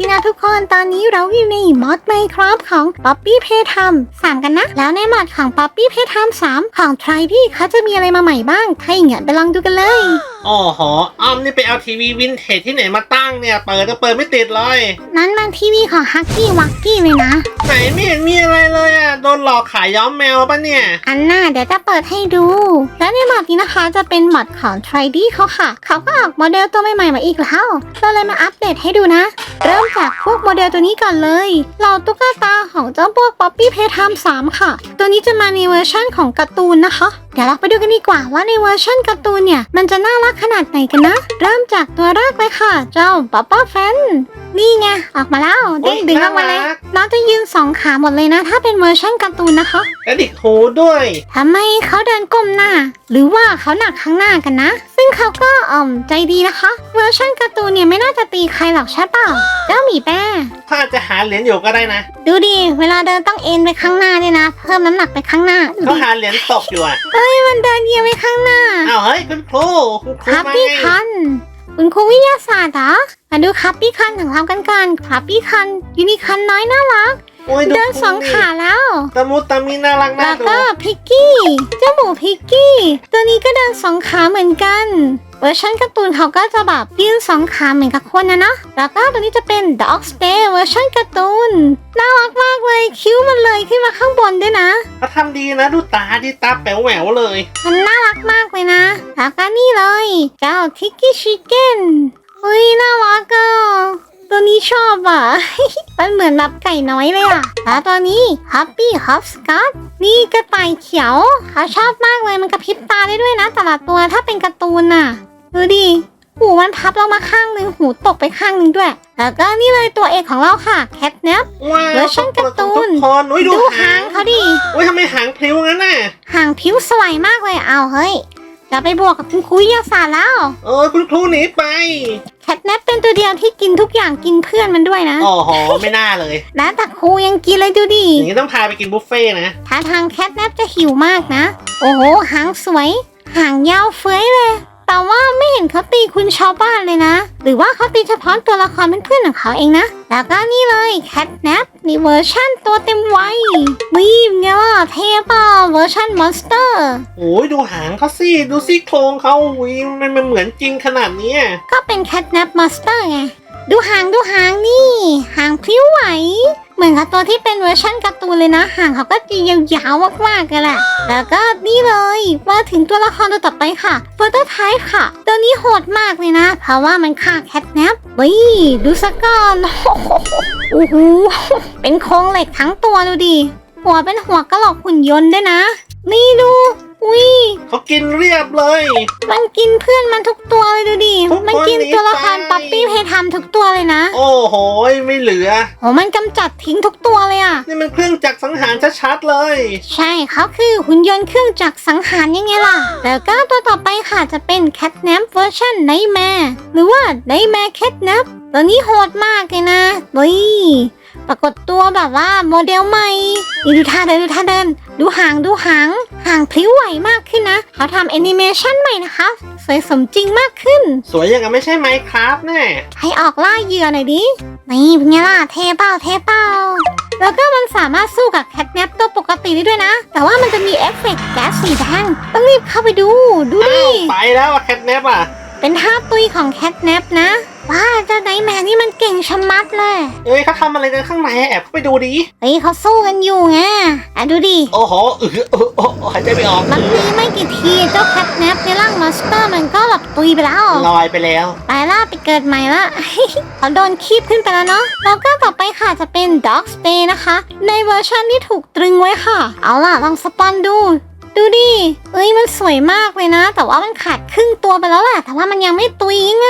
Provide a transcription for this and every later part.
ดีนะทุกคนตอนนี้เราอยู่ในมอดไมครับของป๊อปปี้เพทามสามกันนะ แล้วในมอดของป๊อปปี้เพทามสามของทริที่เขาจะมีอะไรมาใหม่บ้างถ้าอย่างนั้นไปลองดูกันเลยโอ้โหอ้อมนี่ไปเอาทีวีวินเทจที่ไหนมาตั้งเนี่ย เปิดก็เปิดไม่ติดเลย นั้นมันทีวีของฮักกี้วักกี้เลยนะ ไหนไม่เห็นมีอะไรเลยอะ โดนหลอกขายย้อมแมวปะเนี่ย อันน่าเดี๋ยวจะเปิดให้ดู และในมอดนี้นะคะจะเป็นมอดของ t r i d เขาค่ะ เขาก็ออกโมเดลตัวใหม่ๆมาอีกแล้วเราเลยมาอัปเดตให้ดูนะ เริ่มจากพวกโมเดลตัวนี้ก่อนเลยเราตุ๊กตาของเจ้าพวกป๊อปปี้เพทาม3ค่ะ ตัวนี้จะมาในเวอร์ชั่นของการ์ตูนนะคะเดี๋ยวเราไปดูกันดีกว่าว่าในเวอร์ชั่นการ์ตูนเนี่ย มันจะน่ารักขนาดไหนกันนะ เริ่มจากตัวแรกเลยค่ะ เจ้าป๊อปป้าแฟนนี่ไงออกมาแล้วเด้งดึงออกมาเลยน่ารักน้องจะยืนสองขาหมดเลยนะ ถ้าเป็นเวอร์ชั่นการ์ตูนนะคะกระดิกหูด้วยทำไมเขาเดินก้มหน้า หรือว่าเขาหนักข้างหน้ากันนะ ซึ่งเขาก็อ่อมใจดีนะคะ เวอร์ชันการ์ตูนเนี่ยไม่น่าจะตีใครหรอกใช่เปล่าเจ้าหมีแป้ถ้าจะหาเหรียญอยู่ก็ได้นะดูดิเวลาเดินต้องเอ็นไปข้างหน้าด้วยนะ เพิ่มน้ำหนักไปข้างหน้าดูเขาดิหาเหรียญตกอยู่อะเอ้ยมันเดินเยียงไปข้างหน้า อ้าวเฮ้ยคุณครูคุณครูครับมาพี่ไงคัน คุณครูวิทยาศาสตร์เหรอมาดูครับพี่คันของเรากันก่อนครับพี่คันยูนิคันน้อยน่ารัก โอ้ยเดินสองขาแล้ว ตะมุตะมิน่ารักน่าแล้วดูก็พิกกี้ เจ้าหมูพิกกี้ ตัวนี้ก็เดินสองขาเหมือนกัน เวอร์ชันการ์ตูนเขาก็จะแบบยืนสองขาเหมือนกับคนนะเนาะ แล้วก็ตัวนี้จะเป็น Dog Stay เวอร์ชันการ์ตูน น่ารักมากเลยคิ้วมันเลยขึ้นมาข้างบนด้วยนะ เขาทำดีนะดูตาที่ตาแป๋วแหววเลย มันน่ารักมากเลยนะ แล้วก็นี่เลย เจ้าทิกกี้ชิคเก้นอุ้ยน่ารักอะ ตัวนี้ชอบอะ มันเหมือนแบบไก่น้อยเลยอะแล้วตัวนี้ Happy Hop Scott นี่กระต่ายเขียวเขาชอบมากเลยมันกระพริบตาได้ด้วยนะแต่ละตัวถ้าเป็นการ์ตูนน่ะ ดูดิหูมันพับลงมาข้างหนึ่งหูตกไปข้างหนึ่งด้วย แล้วก็นี่เลยตัวเอกของเราค่ะ Cat Nap ว้าวเวอร์ชันการ์ตูนทุกคนอุ้ยดูดูหางเขาดิอุ้ยทำไมหางพลิ้วงั้นน่ะหางผิวสวยมากเลยเอาเฮ้ย จะไปบวกกับคุณครูวิทยาศาสตร์แล้วเออคุณครูหนีไปแคทแนปเป็นตัวเดียวที่กินทุกอย่างกินเพื่อนมันด้วยนะโอ้โหไม่น่าเลยแล้วแต่ครูยังกินเลยดูดิอย่างนี้ต้องพาไปกินบุฟเฟ่ต์นะ ท่าทางแคทแนปจะหิวมากนะ โอ้โหหางสวย หางยาวเฟ้ยเลย แต่ว่าไม่เห็นเขาตีคุณชาวบ้านเลยนะ หรือว่าเขาตีเฉพาะตัวละครเป็นเพื่อนของเขาเองนะ แล้วก็นี่เลยแคทแนปนี่เวอร์ชั่นตัวเต็มวัยวีมไงล่ะเทปอะเวอร์ชั่นมอนสเตอร์โอ้ยดูหางเขาสิดูซี่โครงเขาอุ้ยมันมันเหมือนจริงขนาดเนี้ยก็เป็นแคทแนปมาสเตอร์ไงดูหางดูหางนี่ หางพลิ้วไหว เหมือนกับตัวที่เป็นเวอร์ชั่นการ์ตูนเลยนะหางเขาก็จะยาวๆมากๆกันแหละแล้วก็นี่เลยมาถึงตัวละครตัวต่อไปค่ะเฟอร์ตไทป์ค่ะ ตัวนี้โหดมากเลยนะ เพราะว่ามันฆ่าแคทแนปวิดูสักก่อนโอ้โหเป็นโครงเหล็กทั้งตัวดูดิหัวเป็นหัวกระโหลกหุ่นยนต์ด้วยนะ นี่ดู อุ้ยเขากินเรียบเลย มันกินเพื่อนมันทุกตัวเลยดูดิ ทุกคนมันกินตัวละครหนีไปป๊อปปี้เพทำทุกตัวเลยนะ โอ้โหไม่เหลือโหมันกำจัดทิ้งทุกตัวเลยอะ นี่มันเครื่องจักรสังหารชัดๆเลย ใช่เขาคือหุ่นยนต์เครื่องจักรสังหารยังไงล่ะ แล้วก็ตัวต่อไปค่ะจะเป็น Cat Nap เวอร์ชัน Nightmare หรือว่า Nightmare Cat Nap ตัวนี้โหดมากเลยนะเฮ้ย ปรากฏตัวแบบว่าโมเดลใหม่นี่ดูท่าเดินดูท่าเดิน ดูหางดูหางหางพลิ้วไหวมากขึ้นนะ เขาทำแอนิเมชันใหม่นะคะ สวยสมจริงมากขึ้น สวยอย่างกับไม่ใช่ไมค์ครับแน่ให้ออกล่าเหยื่อหน่อยดิ นี่เป็นไงล่ะเทเป้าเทเป้าแล้วก็มันสามารถสู้กับแคทแนปตัวปกติได้ด้วยนะ แต่ว่ามันจะมีเอฟเฟกต์แก๊สสีแดงต้องรีบเข้าไปดู ดูดิอ้าวไปแล้วอะแคทแนปอะ เป็นท่าตุยของแคทแนปนะ ว้าเจ้าไนท์แมนนี่มันเก่งชะมัดเลย เอ้ยเขาทำอะไรกันข้างในอะแอบเข้าไปดูดิเฮ้ยเขาสู้กันอยู่ไงอะดูดิ โอ้โหเออเออเออหายใจไม่ออกมันมีไม่กี่ทีเจ้าแคทแนปในร่างมอนสเตอร์มันก็แบบตุยไปแล้วลอยไปแล้ว ไปล่าไปเกิดใหม่ละ เขาโดนคีบขึ้นไปแล้วเนาะ แล้วก็ต่อไปค่ะจะเป็น Dog Stay นะคะ ในเวอร์ชันที่ถูกตรึงไว้ค่ะ เอาล่ะลองสปอนดู ดูดิ เอ้ยมันสวยมากเลยนะ แต่ว่ามันขาดครึ่งตัวไปแล้วแหละแต่ว่ามันยังไม่ตุยไง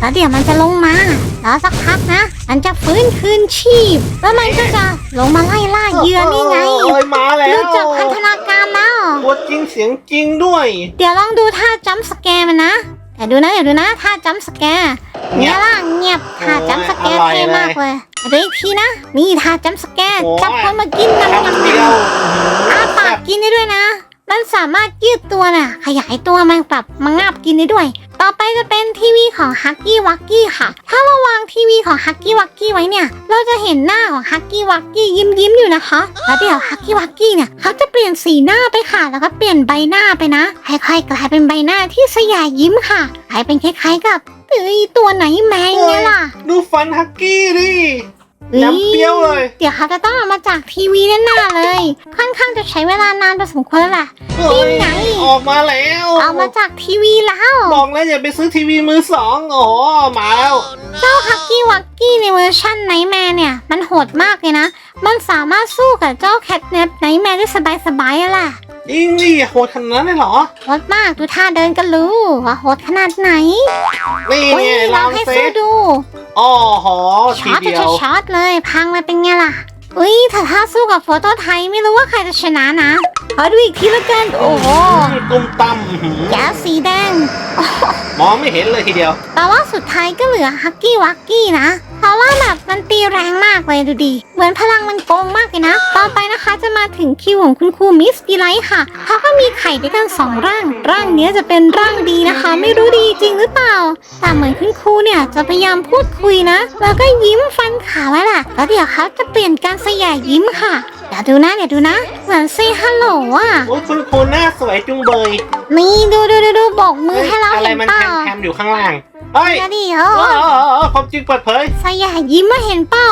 แล้วเดี๋ยวมันจะลงมา แล้วสักพักนะ มันจะฟื้นคืนชีพ แล้วมันก็จะลงมาไล่ล่าเหยื่อนี่ไงโอ้ยมาแล้ว รู้จักพัฒนาการแล้ว ตัวจริงเสียงจริงด้วย เดี๋ยวลองดูท่าจัมป์สแกร์มันนะเดี๋ยวดูนะเดี๋ยวดูนะท่าจัมป์สแกร์เนี่ยล่ะเงียบท่าจัมป์สแกร์โอ้ยเท่มากเลยเดี๋ยวอีกทีนะ นี่ท่าจัมป์สแกร์โอ้ยจับคนมากินน้ำคำน้ำเดียวอ้าปากกินได้ด้วยนะ มันสามารถยืดตัวน่ะ ขยายตัวมันปรับมางาบกินได้ด้วย ต่อไปจะเป็นทีวีของฮักกี้วักกี้ค่ะ ถ้าเราวางทีวีของฮักกี้วักกี้ไว้เนี่ย เราจะเห็นหน้าของฮักกี้วักกี้ยิ้มยิ้มอยู่นะคะ แล้วเดี๋ยวฮักกี้วักกี้เนี่ยเขาจะเปลี่ยนสีหน้าไปค่ะ แล้วก็เปลี่ยนใบหน้าไปนะค่อยๆกลายเป็นใบหน้าที่สยายยิ้มค่ะกลายเป็นคล้ายๆกับเอ้ยตัวไหนแมงเนี่ยล่ะ ดูฟันฮักกี้ดิ น้ำเปรี้ยวเลย เดี๋ยวเขาจะต้องเอามาจากทีวีแน่ๆเลย ค่อนข้างจะใช้เวลานานพอสมควรแล้วล่ะ เฮ้ยนี่ไงออกมาแล้วเอามาจากทีวีแล้ว บอกแล้วอย่าไปซื้อทีวีมือสองโอ้โหมาแล้ว เจ้าฮักกี้วักกี้ในเวอร์ชั่นไนท์แมร์เนี่ย มันโหดมากเลยนะ มันสามารถสู้กับเจ้าแคทเนปไนท์แมร์ได้สบายๆอะล่ะ จริงดิโหดขนาดนั้นเลยเหรอโหดมากดูท่าเดินก็รู้ว่าโหดขนาดไหนนี่อุ้ยไงลลอองงให้เซสู้ตดูอ๋อหอช็ทีอตเดียจะวช็อตเลย พังมาเป็นไงล่ะอุ้ยถ้าถ้าสู้กับโฟโต้ไทยไม่รู้ว่าใครจะชนะนะขอดูอีกทีละกันโอ้โหตุ้มตั้มอื้อหือแก้วสีแดง มองไม่เห็นเลยทีเดียว แต่ว่าสุดท้ายก็เหลือฮักกี้วักกี้นะ เพราะว่าแบบมันตีแรงมากเลยดูดิ เหมือนพลังมันโกงมากเลยนะ ต่อไปนะคะจะมาถึงคิวของคุณครูมิสดีไลท์ค่ะ เขาก็มีไข่ด้วยกันสองร่าง ร่างเนี้ยจะเป็นร่างดีนะคะ ไม่รู้ดีจริงหรือเปล่า แต่เหมือนคุณครูเนี่ยจะพยายามพูดคุยนะ แล้วก็ยิ้มฟันขาวไว้ล่ะ แล้วเดี๋ยวเขาจะเปลี่ยนการสยายยิ้มค่ะ เดี๋ยวดูนะเดี๋ยวดูนะ เหมือนเซฮัลโหลอะ โอ้ยคุณครูหน้าสวยจุงเบย นี่ดูดูดูดูบอกมือให้เราอะไรเห็นมันเปล่าแคมๆอยู่ข้างล่าง เฮ้ยเดี๋ยวดิเอเอออเออเออความจริงเปิดเผยสยายยิ้มมาเห็นเปล่า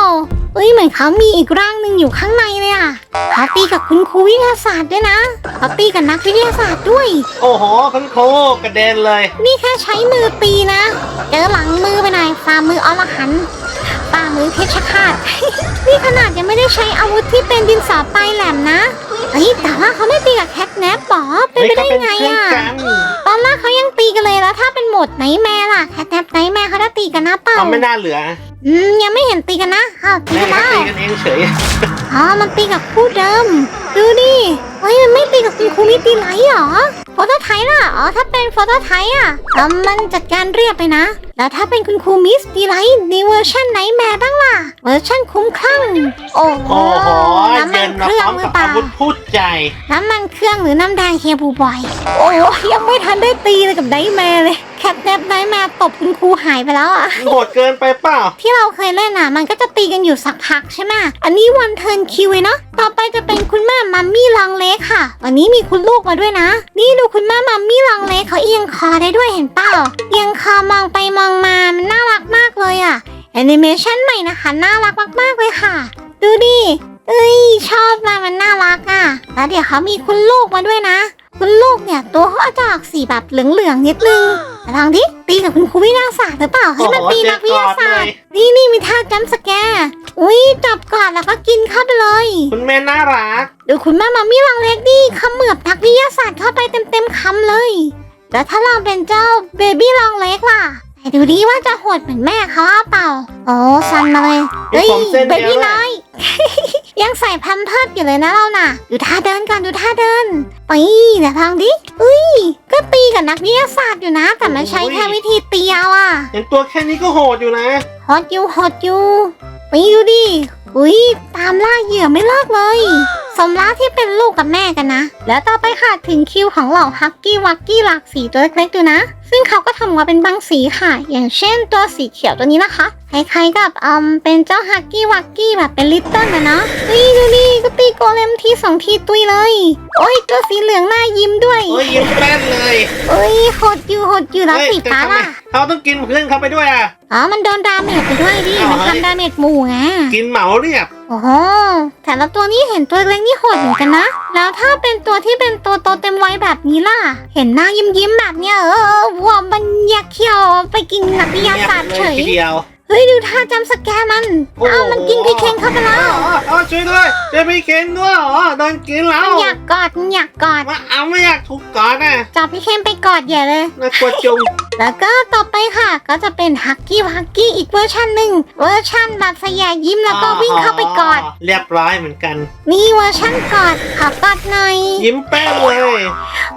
เอ้ยเหมือนเขามีอีกร่างหนึ่งอยู่ข้างในเลยอะเขาตีกับคุณครูวิทยาศาสตร์ด้วยนะเขาตีกับนักวิทยาศาสตร์ด้วย โอ้โหคุณครูกระเด็นเลย นี่แค่ใช้มือตีนะ เจอหลังมือไปหน่อยฝ่ามืออรหันต์ ฝ่ามือเพชรฆาต นี่ขนาดยังไม่ได้ใช้อาวุธที่เป็นดินสอปลายแหลมนะเฮ้ยแต่ว่าเขาไม่ตีกับแคทแนปหรอเป็นไปได้ฮ้ยไงเขาเป็นอะเพื่อนกันตอนแรกเขายังตีกันเลยแล้ว ถ้าเป็นโหมดไหนแม่ล่ะแคทแนปไหนแม่เขาจะตีกันนะเปล่าเขาไม่น่าเหลือ อืมยังไม่เห็นตีกันนะอ้าวตีแม่กันก็แล้วตีกันเองเฉยอ๋อมันตีกับคู่เดิม ดูดิเฮ้ยมันไม่ตีกับคุณครูมิติไลท์เหรอโฟโต้ไทป์ล่ะอ๋อถ้าเป็นโฟโต้ไทป์อะแล้วมันจัดการเรียบไปนะ แล้วถ้าเป็นคุณครูมิสตีไลท์ในเวอร์ชันไหนแม่บ้างล่ะ เวอร์ชันคุ้มคลั่ง โอ้โห โอ้โหน้ำมัเย็นนเคมารื่พองร้อมหรืกับอเปอาล่าวุธพูดใจ น้ำมันเครื่องหรือน้ำแดงเคบูบอย โอ้ยยังไม่ทันได้ตีเลยกับไดแมร์เลย แคทแนปไดแมร์ตบคุณครูหายไปแล้วอะโหดเกินไปเปล่า ที่เราเคยเล่นอะ มันก็จะตีกันอยู่สักพักใช่ไหมอันนี้วันเทิร์นคิวเนาะ ต่อไปจะเป็นคุณแม่มัมมี่ลองเล็กค่ะ วันนี้มีคุณลูกมาด้วยนะ นี่ดูคุณแม่มัมมี่ลองเล็กเขาเอียงคอได้ด้วยเห็นเปล่า เอียงคอมองไปมองมามันน่ารักมากเลยอะแอนิเมชันใหม่นะคะน่ารักมากๆเลยค่ะ ดูดิเอ้ยชอบมามันน่ารักอะแล้วเดี๋ยวเขามีคุณลูกมาด้วยนะ คุณลูกเนี่ยตัวเขาจะออกสีแบบเหลืองๆนิดนึงแต่ลองดิตีกับคุณครูวิทยาศาสตร์หรือเปล่าให้มันตีนักวิทยาศาสตร์ นี่นี่มีท่าจัมป์สแกร์อุ้ยจับก่อนแล้วก็กินเข้าไปเลย คุณแม่น่ารักดูคุณแม่มามี่ลังเล็กดิเขมือบนักวิทยาศาสตร์เข้าไปเต็มๆคำเลย แล้วถ้าลองเป็นเจ้าเบบี้ลังเล็กล่ะไหน ดูดิว่าจะโหดเหมือนแม่เขาหรือเปล่า โอ้ซันมาเลยมีผมเส้นเบเดียวบี้ด้วยน้อย ยังใส่แพัมเพิร์ดอยู่เลยนะเราน่ะ ดูท่าเดินก่อนดูท่าเดินไปเดี๋ยวลองดิอุ้ย ก็ตีกับนักวิทยาศาสตร์อยู่นะ แต่มันใช้แค่วิธีตีเอาอะอย่างตัวแค่นี้ก็โหดอยู่นะฮอตอยู่ฮอตอยู่ไปดูดิอุ้ยตามล่าเหยื่อไม่เลิกเลย สมรักที่เป็นลูกกับแม่กันนะ แล้วต่อไปค่ะถึงคิวของเหล่าฮักกี้วักกี้หลากสีตัวเล็กๆดูนะ ซึ่งเขาก็ทำมาเป็นบางสีค่ะ อย่างเช่นตัวสีเขียวตัวนี้นะคะคล้ายๆกับอืมเป็นเจ้าฮักกี้วักกี้แบบเป็นลิตเติ้ลนะเนาะนี่ดูดิก็ตีโกเลมทีสองทีตุยเลย โอ้ยตัวสีเหลืองหน้ายิ้มด้วยโอ้ยยิ้มแป้นเลยโอ้ยโหดอยู่โหดอยู่แล้วเฮ้ยสีแต่ฟ้าทำไมล่ะเขาต้องกินเพื่อนเขาไปด้วยอะ อ๋อมันโดนดาเมจไปด้วยดิอ๋อมันทำดาเมจหมู่ไง กินเหมาเรียบ โอ้โหแต่ละตัวนี้เห็นตัวเล็กนี่โหดเหมือนกันนะ แล้วถ้าเป็นตัวที่เป็นตัวโตเต็มวัยแบบนี้ล่ะ เห็นหน้ายิ้มยิ้มแบบเนี้ยเออวัวมันอยากเขียวไปกินนักวิทยาศาสตร์เฉยเดียว เฮ้ยดูท่าจำสแกร์มันโอ้โหเอ้ามันกินพี่เคนเข้าไปแล้วอ๋ออ๋อช่วยด้วยช่วยพี่เคนด้วยอ๋อโดนกินแล้มัวนอยากกอดมันอยากกอดมาเอาไม่อยากถูกกอดอะจับพี่เคนไปกอดใหญ่เลยน่ากลัวจุงแล้วก็ต่อไปค่ะก็จะเป็นฮักกี้ฮักกี้อีกเวอร์ชันหนึ่งเวอร์ชันแบบสยายยิ้มแล้วก็วิ่งเข้าไปกอด เรียบร้อยเหมือนกันนี่เวอร์ชันกอดขอกอดหน่อยยิ้มแป้นเลย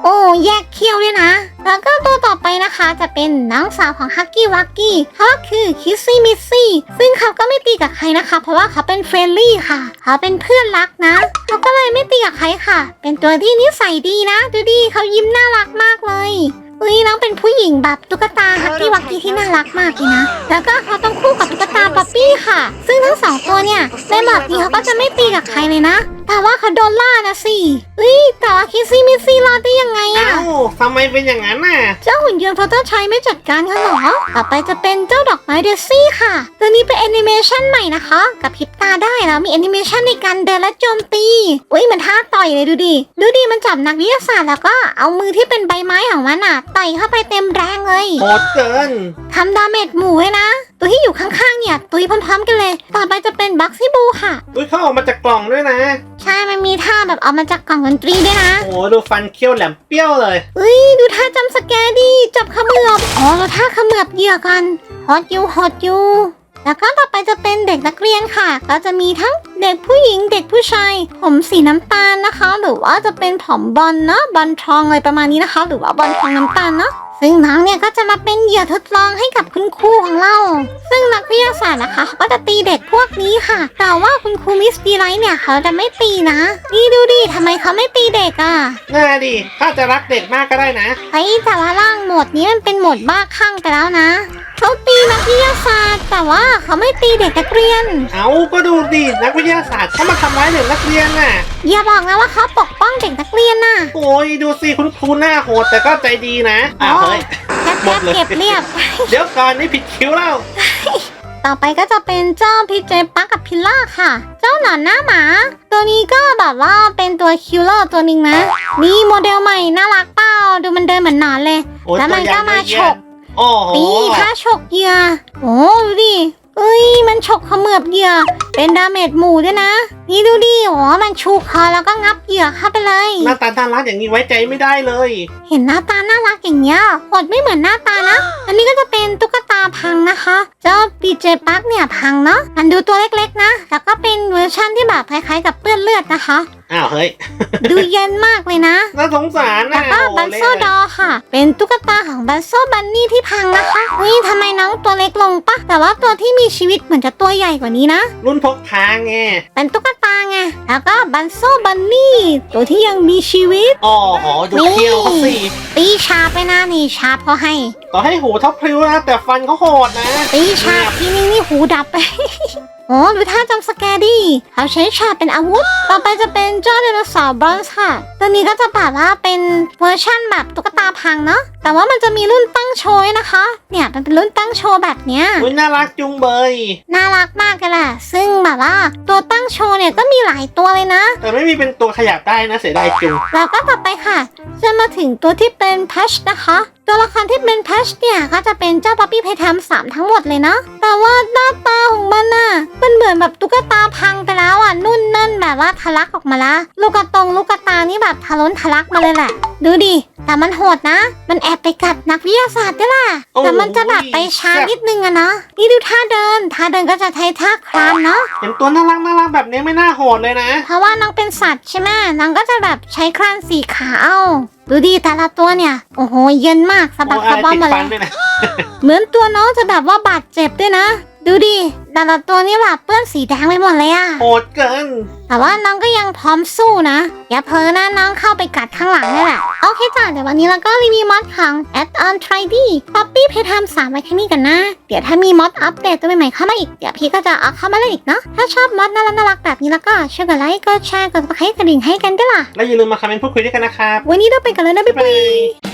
โอ้แยกเคี้ยวด้วยนะ แล้วก็ตัวต่อไปนะคะจะเป็นน้องสาวของฮักกี้วักกี้เขาคือคิสซี่มิสซี่ซึ่งเขาก็ไม่ตีกับใครนะคะ เพราะว่าเขาเป็นเฟรนลี่ค่ะ เขาเป็นเพื่อนรักนะเขาก็เลยไม่ตีกับใครค่ะ เป็นตัวที่นิสัยดีนะดูดิเขายิ้มน่ารักมากเลยเฮ้ยน้องเป็นผู้หญิงแบบตุ๊กตาฮักกี้วักกี้ที่น่ารักมากเลยนะ แล้วก็เขาต้องคู่กับตุ๊กตาป๊อปปี้ค่ะ ซึ่งทั้งสองตัวเนี่ยในแบบนี้เขาก็จะไม่ตีกับใครเลยนะ แต่ว่าเขาโดนล่านะสิเฮ้ยแต่ว่าคิสซี่มิสซี่รอดได้ยังไงอะ เอ้าทำไมเป็นอย่างนั้นน่ะ เจ้าหุ่นยนต์โปรโตไทป์ไม่จัดการกันเหรอ ต่อไปจะเป็นเจ้าดอกไม้เดซี่ค่ะ ตัวนี้เป็นแอนิเมชันใหม่นะคะ กับพริบตาได้แล้วมีแอนิเมชันในการเดินและโจมตี อุ้ยเหมันท่าต่อยเลยดูดิ ดูดิมันจับนักวิทยาศาสตร์แล้วก็เอามือที่เป็นใบไม้ของมันอะต่อยเข้าไปเต็มแรงเลย โหดเกิน ทำดาเมจหมู่ไว้นะ ตัวที่อยู่ข้างๆเนี่ย ตุยพร้อมๆกันเลย ต่อไปจะเป็นบัคซี่บูค่ะ อุ้ยเขาออกมาจากกล่องด้วยนะใช่มันมีท่าแบบเอามาจากกล่องดนตรีด้วยนะโอ้โหดูฟันเคี้ยวแหลมเปี้ยวเลย เอ้ยดูท่าจำสแกร์ดิจับเขมือบอ๋อเราท่าเขมือบเหยื่อกันฮอตยูฮอตยูแล้วก็ต่อไปจะเป็นเด็กนักเรียนค่ะ ก็จะมีทั้งเด็กผู้หญิงเด็กผู้ชาย ผมสีน้ำตาลนะคะ หรือว่าจะเป็นผมบอลเนาะบอลทองอะไรประมาณนี้นะคะ หรือว่าบอลทองน้ำตาลเนาะ ซึ่งน้องเนี่ยก็จะมาเป็นเหยื่อทดลองให้กับคุณครูของเรา ซึ่งนักวิทยาศาสตร์นะคะเขาก็จะตีเด็กพวกนี้ค่ะ แต่ว่าคุณครูมิสดีไลท์เนี่ยเขาจะไม่ตีนะ นี่ดูดิทำไมเขาไม่ตีเด็กอะน่าดิถ้าจะรักเด็กมากก็ได้นะไอ้แต่ว่าร่างโหมดนี้มันเป็นโหมดบ้าคลั่งไปแล้วนะ เขาตีนักวิทยาศาสตร์ แต่ว่าเขาไม่ตีเด็กนักเรียน เอาก็ดูดินักวิทยาศาสตร์เขามาทำร้ายเด็กนักเรียนน่ะ อย่าบอกนะว่าเขาปกป้องเด็กนักเรียนน่ะโอ้ยดูสิคุณครูหน้าโหดแต่ก็ใจดีนะอ้าวเฮ้ย แคบหมดเลยเก็บเรียบ เดี๋ยวก่อนนี่ผิดคิวแล้ว ต่อไปก็จะเป็นเจ้าพีเจปักกับพิลล่าค่ะ เจ้าหนอนหน้าหมา ตัวนี้ก็แบบว่าเป็นตัวคิลเลอร์ตัวหนึงนะ นี่โมเดลใหม่น่ารักเปล่าดูมันเดินเหมือนหนอนเลย โอ้ยแล้วมันตัวใหญ่ก็มาเยฉอะก โอ้โหนี่ถ้าฉกเหยื่อโอ้ดูดิเอ้ย มันฉกเขมือบเหยื่อ เป็นดาเมจหมู่ด้วยนะ นี่ดูดิโอ้มันชูคอแล้วก็งับเหยื่อเข้าไปเลย หน้าตาน่ารักอย่างนี้ไว้ใจไม่ได้เลย เห็นหน้าตาน่ารักอย่างเงี้ยหดไม่เหมือนหน้าตานะ อันนี้ก็จะเป็นตุ๊กตาพังนะคะ เจ้าปีเจปักเนี่ยพังเนาะ มันดูตัวเล็กๆนะ แล้วก็เป็นเวอร์ชั่นที่แบบคล้ายๆกับเปื้อนเลือดนะคะ อ้าวเฮ้ย ดูเย็นมากเลยนะ น่าสงสารแล้วนะก็โอ้บันโซเละดอค่ะ เป็นตุ๊กตาของบันโซบันนี่ที่พังนะคะเฮ้ยทำไมน้องตัวเล็กลงปะ แต่ว่าตัวที่มีชีวิตเหมือนจะตัวใหญ่กว่านี้นะ รุ่นพกพาไง เป็นตุ๊กตาไง แล้วก็บันโซบันนี่ตัวที่ยังมีชีวิต อ๋อโหดูเคี้ยวเขาสิตีชาไปหน้านี่ชาพอให้ ต่อให้หูเท่าพลิ้วนะ แต่ฟันเขาโหดนะตีชาทีนึงนี่หูดับไป โอ้ดูท่าจำสแกร์ดิเขาใช้ชาเป็นอาวุธ ต่อไปจะเป็นเจ้าไดโนเสาร์บรอนซ์ค่ะ ตัวนี้ก็จะแบบว่าเป็นเวอร์ชั่นแบบตุ๊กตาพังเนาะ แต่ว่ามันจะมีรุ่นตั้งโชว์ด้วยนะคะ เนี่ยมันเป็นรุ่นตั้งโชว์แบบเนี้ยอุ้ยน่ารักจุงเบย น่ารักมากเลยแหละซึ่งแบบว่าตัวตั้งโชว์เนี่ยก็มีหลายตัวเลยนะ แต่ไม่มีเป็นตัวขยับได้นะเสียดายจุงแล้วก็ต่อไปค่ะ จะมาถึงตัวที่เป็นแพชนะคะ ตัวละครที่เป็นแพชเนี่ยก็จะเป็นเจ้าป๊อปปี้เพทามสามทั้งหมดเลยนะ แต่ว่าหน้าตาของมันน่ะมันเหมือนแบบตุ๊กตาพังไปแล้วอะนุ่นนั่นแบบว่าทะลักออกมาละลูกกระตงลูกกระตานี่แบบทะล้นทะลักมาเลยแหละ ดูดิ แต่มันโหดนะ มันแอบไปกัดนักวิทยาศาสตร์ด้วยล่ะ แต่มันจะแบบไปช้านิดนึงอะเนาะนี่ดูท่าเดิน ท่าเดินก็จะใช้ท่าคลานเนาะเห็นตัวน่ารักน่ารักแบบนี้ไม่น่าโหดเลยนะ เพราะว่าน้องเป็นสัตว์ใช่ไหมน้องก็จะแบบใช้คลานสี่ขาเอา ดูดิแต่ละตัวเนี่ย โอ้โห เย็นมากสะบัโอ้กอะสะไรบอมติดมาเลฟันยด้วยนะเหมือนตัวน้องจะแบบว่าบาดเจ็บด้วยนะ ดูดิ แต่ละตัวนี่แบบเปื้อนสีแดงไปหมดเลยอะโหดเกิน แต่ว่าน้องก็ยังพร้อมสู้นะ อย่าเพลอนะน้องเข้าไปกัดข้างหลังนี่แหละ โอเคจ้ะเดี๋ยววันนี้เราก็รีวิวมอดของ Add on Try D Poppy p l a y t i m e 3ไว้แค่นี้กันนะ เดี๋ยวถ้ามีมอดอัปเดตตัวใหม่ๆเข้ามาอีก เดี๋ยวพี่ก็จะเอาเข้ามาเล่นอีกเนาะ ถ้าชอบมอดน่ารักน่ารักๆแบบนี้แล้วก็ช่วยกดไลค์ กดแชร์ กดซับสไครต์กระดิ่งให้กันด้วยล่ะ แล้วอย่าลืมมาคอมเมนต์พูดคุยด้วยกันนะครับ วันนี้เราไปกันเลยนะบ๊ายบ๊ายบาบายย